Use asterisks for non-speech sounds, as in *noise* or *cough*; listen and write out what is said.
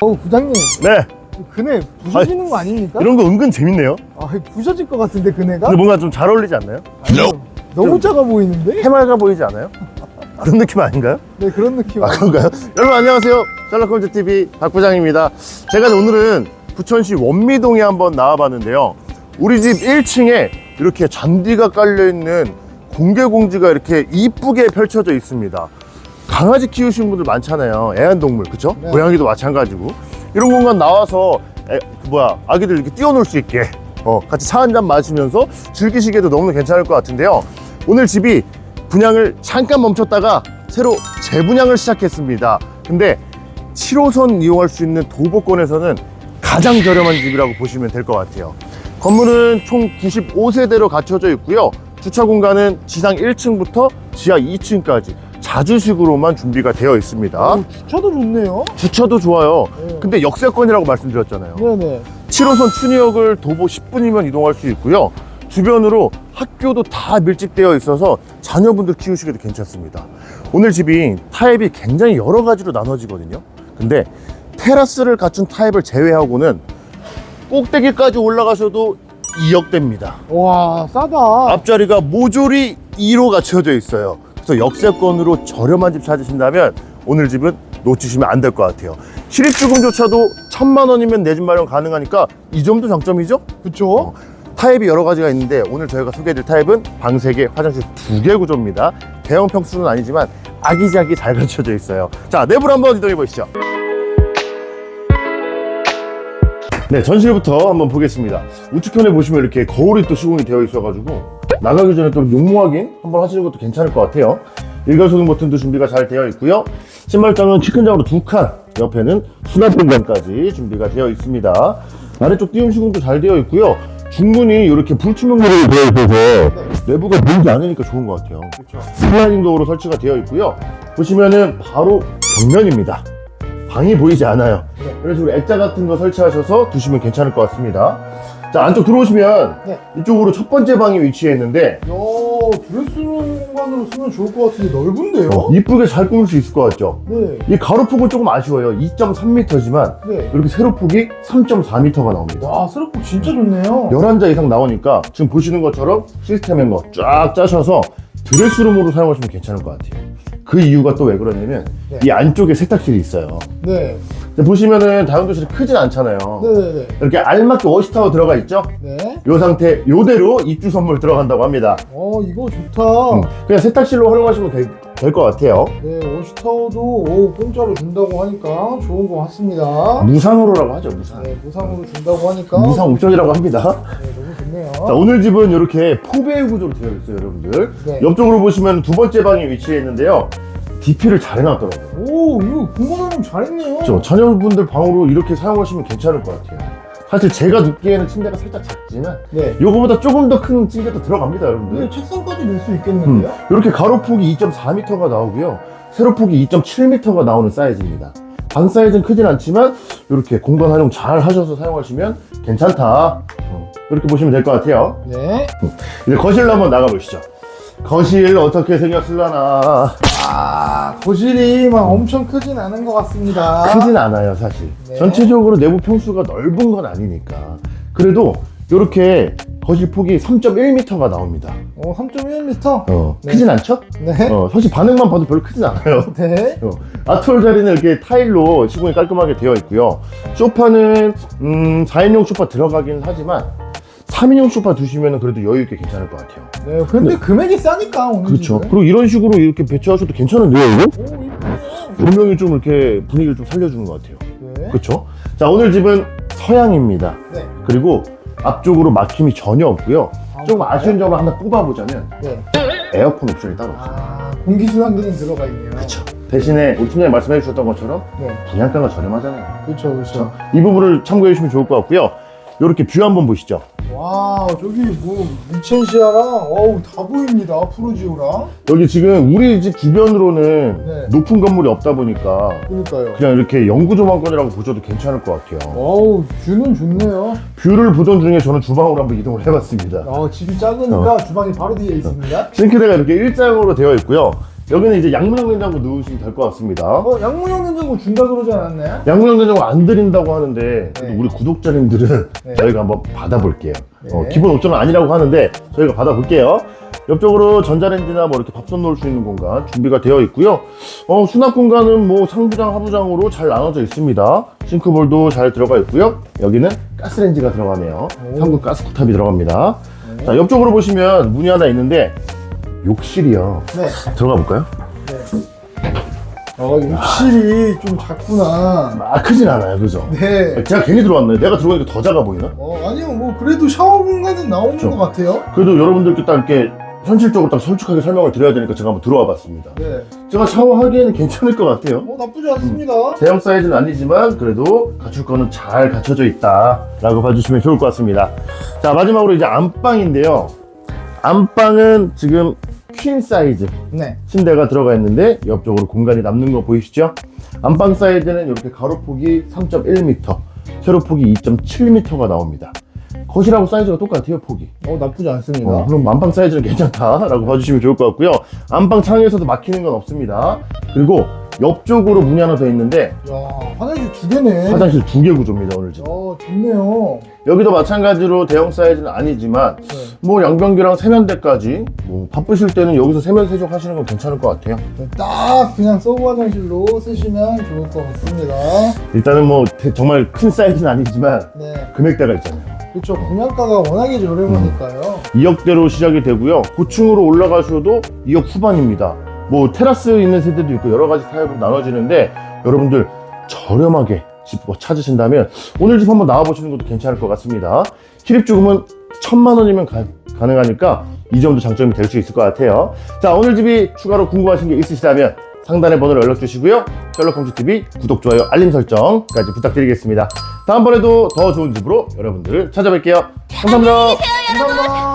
어우 부장님 네. 그네 부서지는 거 아닙니까? 이런 거 은근 재밌네요. 아 부서질 것 같은데 그네가? 근데 뭔가 좀 잘 어울리지 않나요? 아니요. 너무 작아 보이는데? 해맑아 보이지 않아요? 그런 느낌 아닌가요? 네 그런 느낌 아, 그런가요? 여러분 안녕하세요. 샬롯홈즈TV 박 부장입니다. 제가 오늘은 부천시 원미동에 한번 나와봤는데요. 우리 집 1층에 이렇게 잔디가 깔려 있는 공개 공지가 이렇게 이쁘게 펼쳐져 있습니다. 강아지 키우시는 분들 많잖아요. 애완동물, 그쵸? 네. 고양이도 마찬가지고. 이런 공간 나와서, 애, 그 뭐야, 아기들 이렇게 뛰어놀 수 있게, 어, 같이 차 한 잔 마시면서 즐기시기에도 너무 괜찮을 것 같은데요. 오늘 집이 분양을 잠깐 멈췄다가 새로 재분양을 시작했습니다. 근데 7호선 이용할 수 있는 도보권에서는 가장 저렴한 집이라고 보시면 될 것 같아요. 건물은 총 95세대로 갖춰져 있고요. 주차 공간은 지상 1층부터 지하 2층까지 자주식으로만 준비가 되어 있습니다. 어, 주차도 좋네요 주차도 좋아요. 네. 근데 역세권이라고 말씀드렸잖아요. 네네 7호선 춘희역을 도보 10분이면 이동할 수 있고요. 주변으로 학교도 다 밀집되어 있어서 자녀분들 키우시기도 괜찮습니다. 오늘 집이 타입이 굉장히 여러 가지로 나눠지거든요. 근데 테라스를 갖춘 타입을 제외하고는 꼭대기까지 올라가셔도 2억대입니다. 와 싸다 앞자리가 모조리 2로 갖춰져 있어요. 그래서 역세권으로 저렴한 집 찾으신다면 오늘 집은 놓치시면 안 될 것 같아요. 실입주금조차도 천만 원이면 내 집 마련 가능하니까 이 점도 장점이죠? 그쵸? 어, 타입이 여러 가지가 있는데 오늘 저희가 소개해드릴 타입은 방 3개, 화장실 2개 구조입니다. 대형 평수는 아니지만 아기자기 잘 갖춰져 있어요. 자, 내부로 한번 이동해 보시죠. 네, 전실부터 한번 보겠습니다. 우측편에 보시면 이렇게 거울이 또 시공이 되어 있어 가지고 나가기 전에 또 용무 확인 한번 하시는 것도 괜찮을 것 같아요. 일괄소등 버튼도 준비가 잘 되어 있고요. 신발장은 키큰장으로 두 칸, 옆에는 수납 공간까지 준비가 되어 있습니다. 아래쪽 띄움 시공도 잘 되어 있고요. 중문이 이렇게 불투명으로 되어 있어서 내부가 보이지 않으니까 좋은 것 같아요. 슬라이딩 도어로 설치가 되어 있고요. 보시면은 바로 벽면입니다. 방이 보이지 않아요. 네. 이런 식으로 액자 같은 거 설치하셔서 두시면 괜찮을 것 같습니다. 자, 안쪽 들어오시면 네. 이쪽으로 첫 번째 방이 위치해 있는데 야 드레스룸 공간으로 쓰면 좋을 것 같은데 넓은데요? 어, 이쁘게 잘 꾸밀 수 있을 것 같죠? 네 이 가로폭은 조금 아쉬워요. 2.3m지만 네. 이렇게 세로폭이 3.4m가 나옵니다. 와 세로폭 진짜 좋네요 11자 이상 나오니까 지금 보시는 것처럼 시스템인 거쫙 짜셔서 드레스룸으로 사용하시면 괜찮을 것 같아요. 그 이유가 또 왜 그러냐면 네. 이 안쪽에 세탁실이 있어요. 네 보시면은 다용도실이 크진 않잖아요. 네네네 이렇게 알맞게 워시타워 들어가 있죠? 네. 이 상태 이대로 입주 선물 들어간다고 합니다. 어 이거 좋다 음, 그냥 세탁실로 활용하시면 될 것 같아요. 네 워시타워도 오, 공짜로 준다고 하니까 좋은 것 같습니다 무상으로라고 하죠, 무상. 네 보상으로 준다고 하니까 무상 옵션이라고 합니다. 네 너무 좋네요 자, 오늘 집은 이렇게 포베이 구조로 되어 있어요, 여러분들. 네. 옆쪽으로 보시면 두 번째 방이 위치해 있는데요. DP를 잘 해놨더라고요. 오 이거 공간 활용 잘했네요 그렇죠. 자녀분들 방으로 이렇게 사용하시면 괜찮을 것 같아요. 사실 제가 눕기에는 침대가 살짝 작지만 네. 요거보다 조금 더 큰 침대도 들어갑니다, 여러분들. 네 책상까지 낼수 음, 있겠는데요? 이렇게 가로폭이 2.4m가 나오고요. 세로폭이 2.7m가 나오는 사이즈입니다. 방 사이즈는 크진 않지만 이렇게 공간 활용 잘 하셔서 사용하시면 괜찮다. 어, 이렇게 보시면 될 것 같아요. 네 이제 거실로 한번 나가 보시죠. 거실 어떻게 생겼을라나 아, 거실이 막 엄청 크진 않은 것 같습니다. 크진 않아요 사실. 네. 전체적으로 내부 평수가 넓은 건 아니니까. 그래도 이렇게 거실 폭이 3.1m가 나옵니다. 어, 3.1m? 어, 네. 크진 않죠? 네. 어, 사실 반응만 봐도 별로 크진 않아요. 네. *laughs* 어, 아트월 자리는 이렇게 타일로 시공이 깔끔하게 되어 있고요. 소파는 음, 4인용 소파 들어가긴 하지만 3인용 소파 두시면 그래도 여유 있게 괜찮을 것 같아요. 네. 근데 금액이 싸니까, 오늘 그렇죠. 그리고 이런 식으로 이렇게 배치하셔도 괜찮은데요, 이거? 오. 조명이 좀 이렇게 분위기를 좀 살려주는 것 같아요. 네. 그렇죠? 자, 오늘 집은 서양입니다. 네. 그리고 앞쪽으로 막힘이 전혀 없고요. 아, 조금 그래요? 아쉬운 점을 하나 꼽아보자면 네. 에어컨 옵션이 따로 없어요. 아, 공기순환기는 들어가 있네요. 그렇죠. 대신에 우리 팀장님 말씀해 주셨던 것처럼 네. 분양가가 저렴하잖아요. 그렇죠, 그렇죠. 이 부분을 참고해 주시면 좋을 것 같고요. 이렇게 뷰 한번 보시죠. 와, 저기 뭐 미첸시아랑 어우 다 보입니다. 푸르지오랑. 여기 지금 우리 집 주변으로는 네. 높은 건물이 없다 보니까 그러니까요. 그냥 이렇게 영구 조망권이라고 보셔도 괜찮을 것 같아요. 어우, 뷰는 좋네요. 뷰를 보던 중에 저는 주방으로 한번 이동을 해봤습니다. 어, 집이 작으니까 주방이 바로 뒤에 있습니다. 싱크대가 이렇게 일자형으로 되어 있고요. 여기는 이제 양문형 냉장고 넣으시면 될 것 같습니다. 어, 양문형 냉장고 준다 그러지 않았나요? 양문형 냉장고 안 드린다고 하는데 그래도 네. 우리 구독자님들은 네. 저희가 한번 받아볼게요. 네. 어, 기본 옵션은 아니라고 하는데 저희가 받아볼게요. 옆쪽으로 전자레인지나 뭐 이렇게 밥솥 넣을 수 있는 공간 준비가 되어 있고요. 어, 수납 공간은 뭐 상부장, 하부장으로 잘 나눠져 있습니다. 싱크볼도 잘 들어가 있고요. 여기는 가스레인지가 들어가네요. 오. 한국 가스쿠탑이 들어갑니다. 네. 자, 옆쪽으로 보시면 문이 하나 있는데 욕실이요. 네. 들어가 볼까요? 네. 어, 욕실이 좀 작구나. 아, 크진 않아요. 그죠? 네. 제가 괜히 들어왔나요? 내가 들어가니까 더 작아 보이나? 어, 아니요, 뭐, 그래도 샤워 공간은 나오는 그쵸. 것 같아요. 그래도 여러분들께 딱 이렇게 현실적으로 딱 솔직하게 설명을 드려야 되니까 제가 한번 들어와 봤습니다. 네. 제가 샤워하기에는 괜찮을 것 같아요. 어, 나쁘지 않습니다. 대형 사이즈는 아니지만 그래도 갖출 거는 잘 갖춰져 있다라고 봐주시면 좋을 것 같습니다. 자 마지막으로 이제 안방인데요. 안방은 지금 퀸 사이즈 네. 침대가 들어가 있는데 옆쪽으로 공간이 남는 거 보이시죠? 안방 사이즈는 이렇게 가로폭이 3.1m, 세로폭이 2.7m가 나옵니다. 거실하고 사이즈가 똑같아요, 폭이. 어, 나쁘지 않습니다. 어, 그럼 안방 사이즈는 괜찮다라고 봐주시면 좋을 것 같고요. 안방 창에서도 막히는 건 없습니다. 그리고 옆쪽으로 문이 하나 더 있는데 야, 화장실 두 개네. 화장실 두 개 구조입니다 오늘 집. 어, 좋네요. 여기도 마찬가지로 대형 사이즈는 아니지만 네. 뭐 양변기랑 세면대까지 뭐 바쁘실 때는 여기서 세면 세족 하시는 건 괜찮을 것 같아요. 네, 딱 그냥 서브 화장실로 쓰시면 좋을 것 같습니다. 일단은 뭐 대- 정말 큰 사이즈는 아니지만 네. 금액대가 있잖아요. 그렇죠. 분양가가 워낙에 저렴하니까요. 2억대로 시작이 되고요. 고층으로 올라가셔도 2억 후반입니다. 뭐 테라스 있는 세대도 있고 여러 가지 타입으로 나눠지는데 여러분들 저렴하게 집 찾으신다면 오늘 집 한번 나와보시는 것도 괜찮을 것 같습니다. 실입주금은 천만 원이면 가, 가능하니까 이 점도 장점이 될 수 있을 것 같아요. 자 오늘 집이 추가로 궁금하신 게 있으시다면 상단의 번호로 연락 주시고요. 셜록홈즈TV 구독, 좋아요, 알림 설정까지 부탁드리겠습니다. 다음번에도 더 좋은 집으로 여러분들을 찾아뵐게요. 감사합니다. 감사합니다.